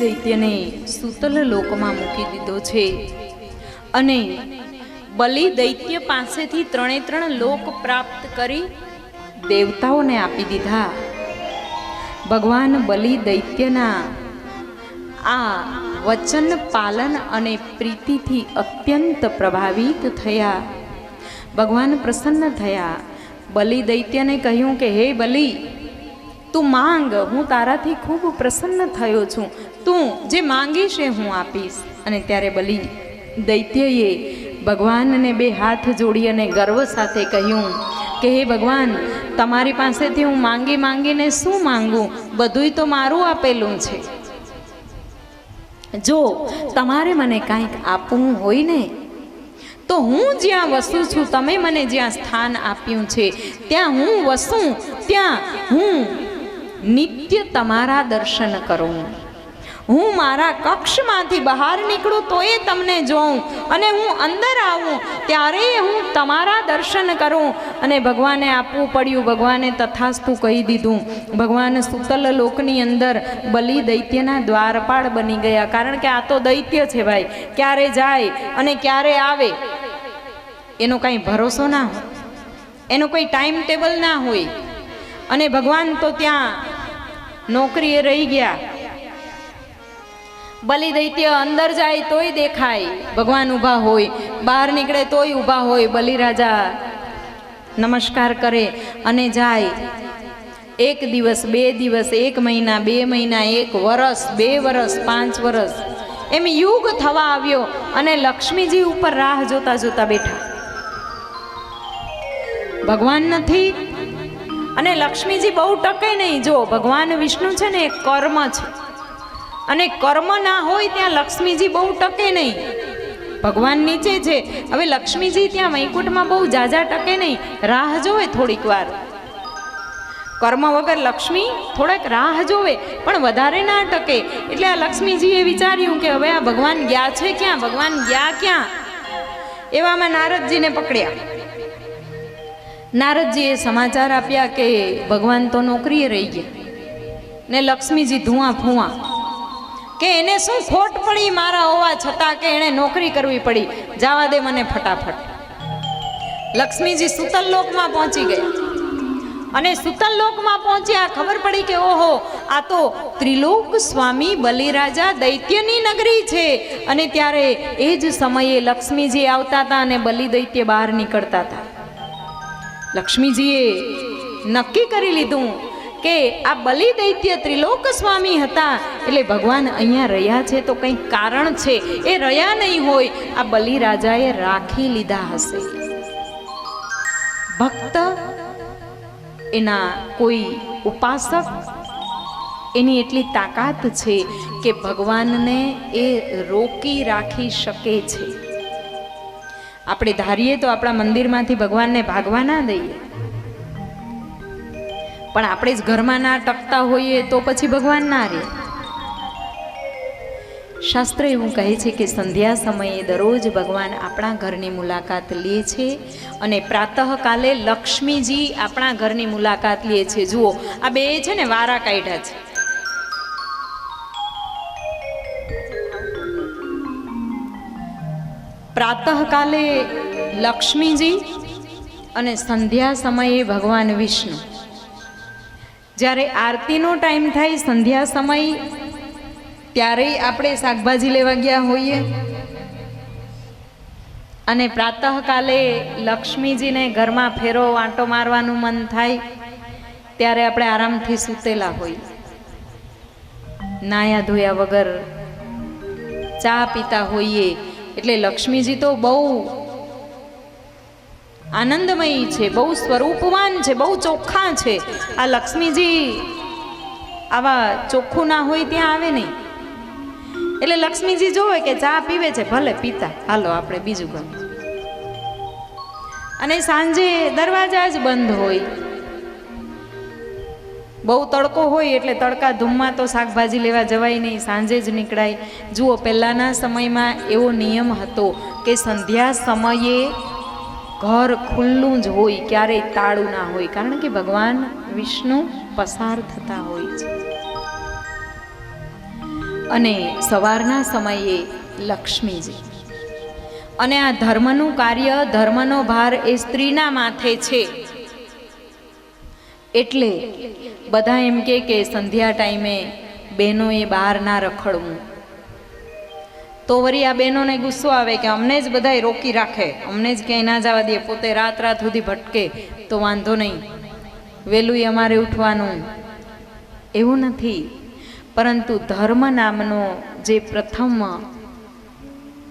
દૈત્યને સૂતલ લોકમાં મૂકી દીધો છે. અને બલિ દૈત્ય પાસેથી ત્રણે ત્રણ લોક પ્રાપ્ત કરી દેવતાઓને આપી દીધા. ભગવાન બલિ દૈત્યના આ વચન પાલન અને પ્રીતિથી અત્યંત પ્રભાવિત થયા. ભગવાન પ્રસન્ન થયા. બલિ દૈત્યને કહ્યું કે, હે બલિ તું માંગ, હું તારાથી ખૂબ પ્રસન્ન થયો છું. તું જે માંગીશ એ હું આપીશ. અને ત્યારે બલિ દૈત્યએ ભગવાનને બે હાથ જોડી અને ગર્વ સાથે કહ્યું, કે હે ભગવાન, તમારી પાસેથી હું માંગી માંગીને શું માંગું? બધુંય તો મારું આપેલું છે. જો તમારે મને કાંઈક આપવું હોય ને, તો હું જ્યાં વસું છું, તમે મને જ્યાં સ્થાન આપ્યું છે, ત્યાં હું વસું, ત્યાં હું નિત્ય તમારા દર્શન કરું. હું મારા કક્ષમાંથી બહાર નીકળું તો એ તમને જોઉં અને હું અંદર આવું ત્યારે હું તમારા દર્શન કરું. અને ભગવાને આપવું પડ્યું, ભગવાને તથાસ્તુ કહી દીધું. ભગવાન સુતલ લોકની અંદર બલિ દૈત્યના દ્વારપાળ બની ગયા. કારણ કે આ તો દૈત્ય છે ભાઈ. ક્યારે જાય અને ક્યારે આવે, એનો કાંઈ ભરોસો ના હોય. એનો કોઈ ટાઈમ ટેબલ ના હોય. અને ભગવાન તો ત્યાં નોકરીએ રહી ગયા. બલિ દૈત્ય અંદર જાય તોય દેખાય. ભગવાન ઊભા હોય, બહાર નીકળે તોય ઊભા હોય. બલિ રાજા નમસ્કાર કરે અને જાય. એક દિવસ, બે દિવસ, એક મહિના, બે મહિના, એક વરસ, બે વરસ, પાંચ વરસ. એમ યુગ થવા આવ્યો અને લક્ષ્મીજી ઉપર રાહ જોતા જોતા બેઠા. ભગવાન નથી અને લક્ષ્મીજી બહુ ટકે નહીં. જો, ભગવાન વિષ્ણુ છે ને, એ કર્મ છે. અને કર્મ ના હોય ત્યાં લક્ષ્મીજી બહુ ટકે નહીં. ભગવાન નીચે છે. હવે લક્ષ્મીજી ત્યાં વૈકુંઠમાં બહુ જાજા ટકે નહીં. રાહ જોવે થોડીક વાર. કર્મ વગર લક્ષ્મી થોડાક રાહ જોવે, પણ વધારે ના ટકે. એટલે આ લક્ષ્મીજીએ વિચાર્યું કે હવે આ ભગવાન ગયા છે ક્યાં? ભગવાન ગયા ક્યાં? એવામાં નારદજીને પકડ્યા. નારદજીએ સમાચાર આપ્યા કે ભગવાન તો નોકરીએ રહી ગયા. ને લક્ષ્મીજી ધુઆ ફુઆ. કે એને શું ખોટ પડી મારા હોવા છતાં કે એણે નોકરી કરવી પડી. જવા દે મને ફટાફટ. લક્ષ્મીજી સુતલ લોકમાં પહોંચી ગયા અને સુતલ લોકમાં પહોંચ્યા ખબર પડી કે ઓહો, આ તો ત્રિલોક સ્વામી બલિરાજા દૈત્યની નગરી છે. અને ત્યારે એ જ સમયે લક્ષ્મીજી આવતા હતા અને બલિ દૈત્ય બહાર નીકળતા હતા. લક્ષ્મીજીએ નક્કી કરી લીધું કે આ બલિ દૈત્ય ત્રિલોક સ્વામી હતા, એટલે ભગવાન અહીંયા રહ્યા છે તો કંઈક કારણ છે? એ રહ્યા નહીં હોય. આ બલિ રાજાએ રાખી લીધા હશે. ભક્ત એના કોઈ ઉપાસક એની એટલી તાકાત છે કે ભગવાનને એ રોકી રાખી શકે છે. આપણે ધારીએ તો આપણા મંદિરમાંથી ભગવાનને ભાગવા ના દઈએ. પણ આપણે જ ઘરમાં ના ટકતા હોઈએ તો પછી ભગવાન ના રહે શાસ્ત્ર એવું કહે છે કે સંધ્યા સમયે દરરોજ ભગવાન આપણા ઘરની મુલાકાત લે છે અને પ્રાતઃકાલે લક્ષ્મીજી આપણા ઘરની મુલાકાત લે છે. જુઓ, આ બે છે ને વારા કાઢ્યા છે. પ્રાતઃકાલે લક્ષ્મીજી અને સંધ્યા સમયે ભગવાન વિષ્ણુ. જ્યારે આરતીનો ટાઈમ થાય, સંધ્યા સમય ત્યારે આપણે શાકભાજી લેવા ગયા હોઈએ. અને પ્રાતઃકાલે લક્ષ્મીજીને ઘરમાં ફેરો વાંટો મારવાનું મન થાય, ત્યારે આપણે આરામથી સૂતેલા હોઈએ. નાયા ધોયા વગર ચા પીતા હોઈએ. એટલે લક્ષ્મીજી તો બહુ આનંદમયી છે, બહુ સ્વરૂપવાન છે, બહુ ચોખ્ખા છે. આ લક્ષ્મીજી આવા ચોખ્ખું ના હોય ત્યાં આવે નહીં. એટલે લક્ષ્મીજી જોવે કે ચા પીવે છે, ભલે પીતા. હાલો, આપણે બીજું ગમે. અને સાંજે દરવાજા જ બંધ હોય. બહુ તડકો હોય એટલે તડકા ધૂમમાં તો શાકભાજી લેવા જવાય નહીં, સાંજે જ નીકળાય. જુઓ, પહેલાંના સમયમાં એવો નિયમ હતો કે સંધ્યા સમયે ઘર ખુલ્લું જ હોય, ક્યારેય તાળું ના હોય. કારણ કે ભગવાન વિષ્ણુ પસાર થતા હોય છે. અને સવારના સમયે લક્ષ્મીજી. અને આ ધર્મનું કાર્ય, ધર્મનો ભાર એ સ્ત્રીના માથે છે. એટલે બધા એમ કે કે સંધ્યા ટાઈમે બહેનોએ બહાર ના રખડવું. તો વરી આ બહેનોને ગુસ્સો આવે કે અમને જ બધાય રોકી રાખે, અમને જ ક્યાંય ના જવા દે, પોતે રાત રાત સુધી ભટકે, તો વાંધો નહીં. વહેલું અમારે ઉઠવાનું. એવું નથી. પરંતુ ધર્મ નામનો જે પ્રથમ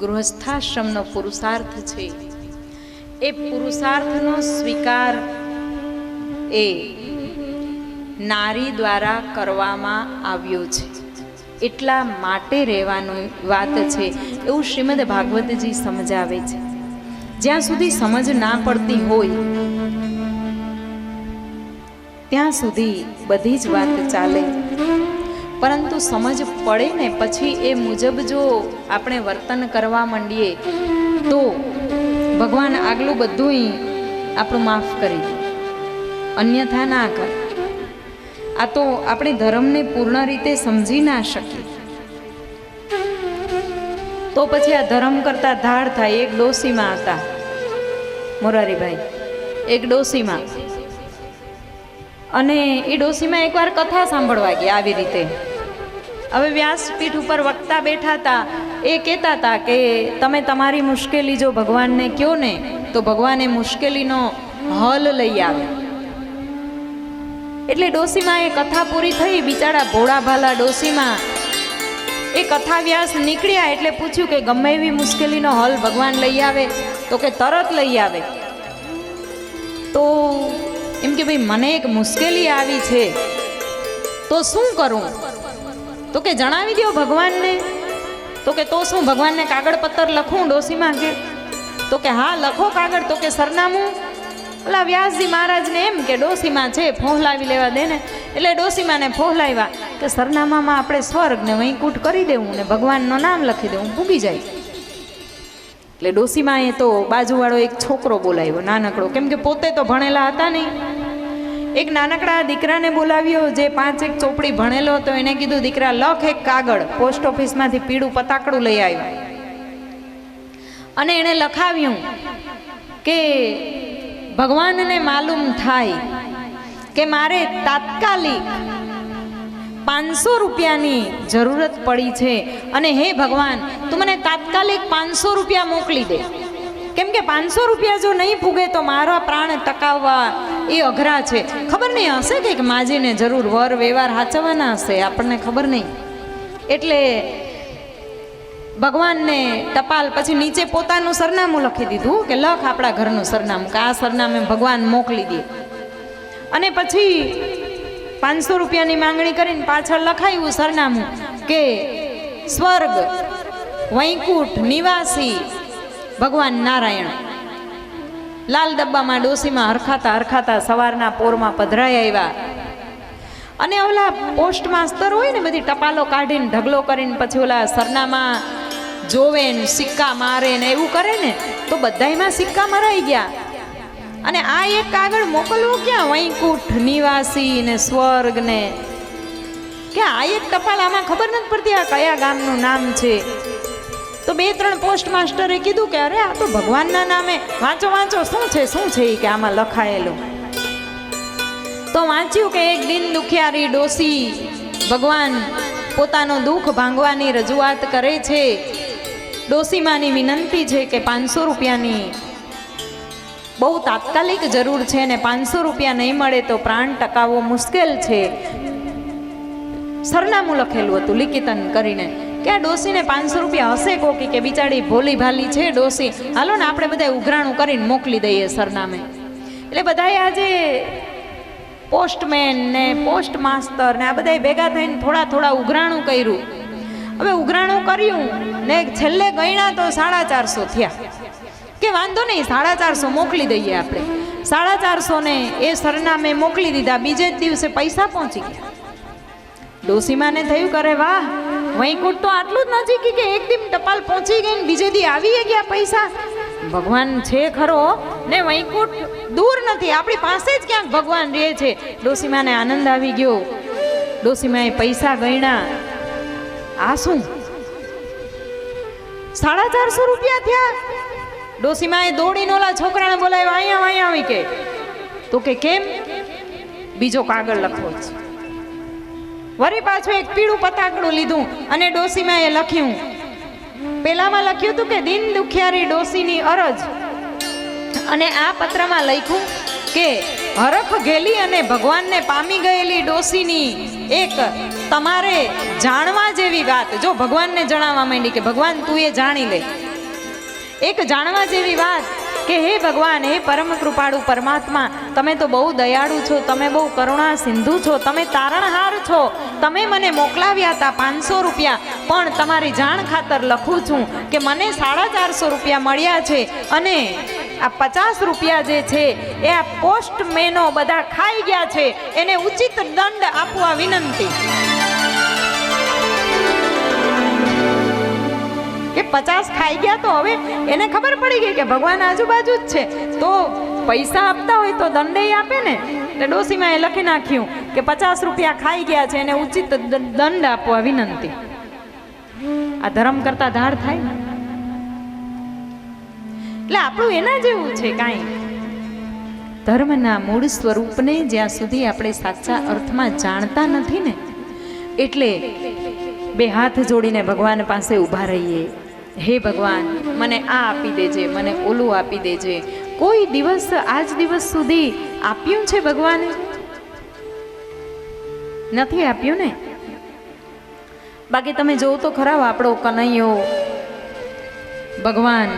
ગૃહસ્થાશ્રમનો પુરુષાર્થ છે, એ પુરુષાર્થનો સ્વીકાર એ નારી દ્વારા કરવામાં આવ્યો છે. એટલા માટે રહેવાનું વાત છે એવું શ્રીમદ ભાગવતજી સમજાવે છે. જ્યાં સુધી સમજ ના પડતી હોય, ત્યાં સુધી બધી જ વાત ચાલે. પરંતુ સમજ પડે ને પછી એ મુજબ જો આપણે વર્તન કરવા માંડીએ, તો ભગવાન આગલું બધું આપણું માફ કરી દે. અન્યથા ના કર. આ તો આપણે ધર્મને પૂર્ણ રીતે સમજી ના શકીએ. તો પછી આ ધર્મ કરતા ધાડ થાય એક ડોસીમાં હતા. મોરારીભાઈ એક ડોસીમાં. અને એ ડોસીમાં એકવાર કથા સાંભળવા ગયા આવી રીતે. હવે વ્યાસપીઠ ઉપર વક્તા બેઠા હતા. એ કહેતા હતા કે, તમે તમારી મુશ્કેલી જો ભગવાનને કહો ને, તો ભગવાન મુશ્કેલીનો હલ લઈ આવે એટલે ડોસીમાં એ કથા પૂરી થઈ, બિચારા ભોળા ભાલા ડોસીમાં એ કથા વ્યાસ નીકળ્યા એટલે પૂછ્યું કે ગમે એવી મુશ્કેલીનો હલ ભગવાન લઈ આવે તો કે તરત લઈ આવે. તો એમ કે ભાઈ, મને એક મુશ્કેલી આવી છે. તો શું કરું? તો કે, જણાવી દો ભગવાનને. તો કે, તો શું? ભગવાનને કાગળ પત્તર લખું? ડોસીમાં કે, તો કે, હા, લખો કાગળ. તો કે, સરનામું ઓલા વ્યાસજી મહારાજને એમ કે ડોસીમાં છે, ફોહલાવી લેવા દે ને. એટલે ડોસીમાને ફોહલાવ્યા કે સરનામામાં આપણે સ્વર્ગ ને વૈકુંઠ કરી દેવું ને ભગવાનનું નામ લખી દેવું, ભૂગી જાય. એટલે ડોસીમાં એ તો બાજુવાળો એક છોકરો બોલાવ્યો, નાનકડો. કેમ કે પોતે તો ભણેલા હતા નહીં. એક નાનકડા દીકરાને બોલાવ્યો, જે પાંચ એક ચોપડી ભણેલો હતો, એને કીધું, દીકરા, લખ એક કાગળ. પોસ્ટ ઓફિસમાંથી પીળું પતાકડું લઈ આવ્યા. અને એણે લખાવ્યું કે ભગવાનને માલુમ થાય કે મારે તાત્કાલિક પાંચસો રૂપિયાની જરૂરત પડી છે અને હે ભગવાન, તું મને તાત્કાલિક પાંચસો રૂપિયા મોકલી દે. કેમ કે પાંચસો રૂપિયા જો નહીં ફૂગે તો મારા પ્રાણ ટકાવવા એ અઘરા છે. ખબર નહીં હશે કે માજીને જરૂર વર વ્યવહાર સાચવવાના હશે? આપણને ખબર નહીં. એટલે ભગવાનને ટપાલ પછી નીચે પોતાનું સરનામું લખી દીધું કે લખ આપણા ઘરનું સરનામું, કે આ સરનામે ભગવાન મોકલી દે. અને પછી પાંચસો રૂપિયાની માંગણી કરીને પાછળ લખાયું સરનામું કે સ્વર્ગ, વૈકુંઠ, નિવાસી, ભગવાન નારાયણ. લાલ ડબ્બામાં ડોસીમાં હરખાતા હરખાતા સવારના પોરમાં પધરાઈ આવ્યા. અને ઓલા પોસ્ટ માસ્તર હોય ને બધી ટપાલો કાઢીને ઢગલો કરીને પછી ઓલા સરનામા જોવે ને સિક્કા મારે ને એવું કરે ને, તો બધાયમાં સિક્કા મરાઈ ગયા. અને આ એક કાગળ મોકલવો ક્યાં? વૈકુંઠ, નિવાસી ને સ્વર્ગ ને. કે આ એક ટપાલ આમાં ખબર નથી પડતી આ કયા ગામનું નામ છે. તો બે ત્રણ પોસ્ટ માસ્ટરે કીધું કે અરે આ તો ભગવાનના નામે. વાંચો વાંચો, શું છે શું છે એ કે આમાં લખાયેલું? તો વાંચ્યું કે એક દિન દુખિયારી ડોસી ભગવાન પોતાનો દુઃખ ભાંગવાની રજૂઆત કરે છે. ડોસીમાની વિનંતી છે કે પાંચસો રૂપિયાની બહુ તાત્કાલિક જરૂર છે ને પાંચસો રૂપિયા નહીં મળે તો પ્રાણ ટકાવવો મુશ્કેલ છે. સરનામું લખેલું હતું લિખિતન કરીને. કે આ ડોસીને પાંચસો રૂપિયા હશે કોકી કે બિચારી ભોલી ભાલી છે ડોસી? હાલો ને આપણે બધા ઉઘરાણું કરીને મોકલી દઈએ સરનામે. એટલે બધાએ આજે પોસ્ટમેન ને પોસ્ટ માસ્તર ને આ બધા ભેગા થઈને થોડા થોડા ઉઘરાણું કર્યું. હવે ઉઘરાણું કર્યું ને છેલ્લે ગણ્યા તો સાડા ચારસો થયા. કે વાંધો નહીં, સાડા ચારસો મોકલી દઈએ આપણે. સાડા ચારસોને એ સરનામે મોકલી દીધા, બીજે જ દિવસે પૈસા પહોંચી ગયા. ડોસીમાને થયું કરે વાહ વૈકુંઠ તો આટલું જ નજીક કે એક દિન ટપાલ પહોંચી ગઈ ને બીજે દી આવી ગયા પૈસા? ભગવાન છે ખરો, ને વૈકુંઠ દૂર નથી, આપણી પાસે જ ક્યાંક ભગવાન રહે છે. ડોસીમાને આનંદ આવી ગયો. ડોસીમાએ પૈસા ગણ્યા આ શું સાડા ચારસો રૂપિયા થયા. ડોસીમાં એ દોડીને ઓલા છોકરાને બોલાવ્યો અહીંયા અહીંયા આવી. કે, તો કે કેમ? બીજો કાગળ લખવો છે. વરી પાછું એક પીળું પતાકડું લીધું અને ડોસીમાં એ લખ્યું, પેલામાં લખ્યું હતું કે દિન દુખિયારી ડોસીની અરજ. અને આ પત્રમાં લખ્યું કે, હરખ ગેલી અને ભગવાનને પામી ગયેલી ડોસીની એક તમારે જાણવા જેવી વાત, જો ભગવાનને જણાવવા માંડી કે, ભગવાન, તું એ જાણી લે. એક જાણવા જેવી વાત કે, હે ભગવાન, હે પરમ કૃપાળુ પરમાત્મા, તમે તો બહુ દયાળુ છો, તમે બહુ કરુણા સિંધુ છો, તમે તારણહાર છો, તમે મને મોકલાવ્યા હતા પાંચસો રૂપિયા, પણ તમારી જાણ ખાતર લખું છું કે મને સાડા ચારસો રૂપિયા મળ્યા છે અને આ પચાસ રૂપિયા જે છે, એ આ પોસ્ટમેનો બધા ખાઈ ગયા છે, એને ઉચિત દંડ આપવા વિનંતી. કે પચાસ ખાઈ ગયા તો હવે એને ખબર પડી ગઈ કે ભગવાન આજુબાજુ જ છે. તો પૈસા આપતા હોય તો દંડે આપે ને? એટલે ડોસીમાં એ લખી નાખ્યું કે પચાસ રૂપિયા ખાઈ ગયા છે, એને ઉચિત દંડ આપવા વિનંતી આ ધર્મ કરતા ધાર થાય એટલે આપણું એના જેવું છે કાંઈ. ધર્મના મૂળ સ્વરૂપને જ્યાં સુધી આપણે સાચા અર્થમાં જાણતા નથી ને, એટલે બે હાથ જોડીને ભગવાન પાસે ઊભા રહીએ. હે ભગવાન, મને આ આપી દેજે, મને ઓલું આપી દેજે. કોઈ દિવસ, આજ દિવસ સુધી આપ્યું છે ભગવાને? નથી આપ્યું ને? બાકી તમે જોવો તો ખરા આપણો કનૈયો. ભગવાન,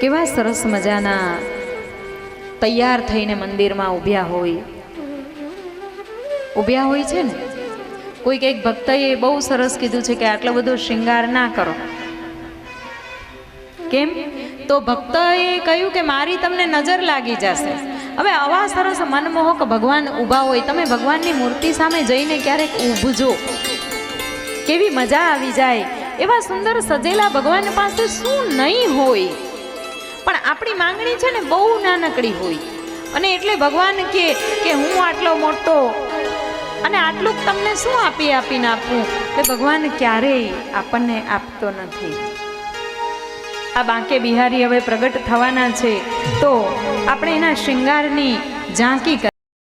કેવા સરસ મજાના તૈયાર થઈને મંદિરમાં ઊભ્યા હોય. ઊભ્યા હોય છે ને? કોઈક એક ભક્તએ બહુ સરસ કીધું છે કે આટલો બધો શૃંગાર ના કરો. કેમ? તો ભક્તએ કહ્યું કે મારી તમને નજર લાગી જશે. હવે આવા સરસ મનમોહક ભગવાન ઊભા હોય, તમે ભગવાનની મૂર્તિ સામે જઈને ક્યારેક ઊભજો. કેવી મજા આવી જાય. એવા સુંદર સજેલા ભગવાન પાસે શું નહીં હોય? પણ આપણી માંગણી છે ને બહુ નાનકડી હોય. અને એટલે ભગવાન કે કે હું આટલો મોટો અને આટલું તમને શું આપી આપીને આપવું કે ભગવાન ક્યારેય આપણને આપતો નથી. આ બાંકે બિહારી હવે પ્રગટ થવાના છે. તો આપણે એના શૃંગારની ઝાંકી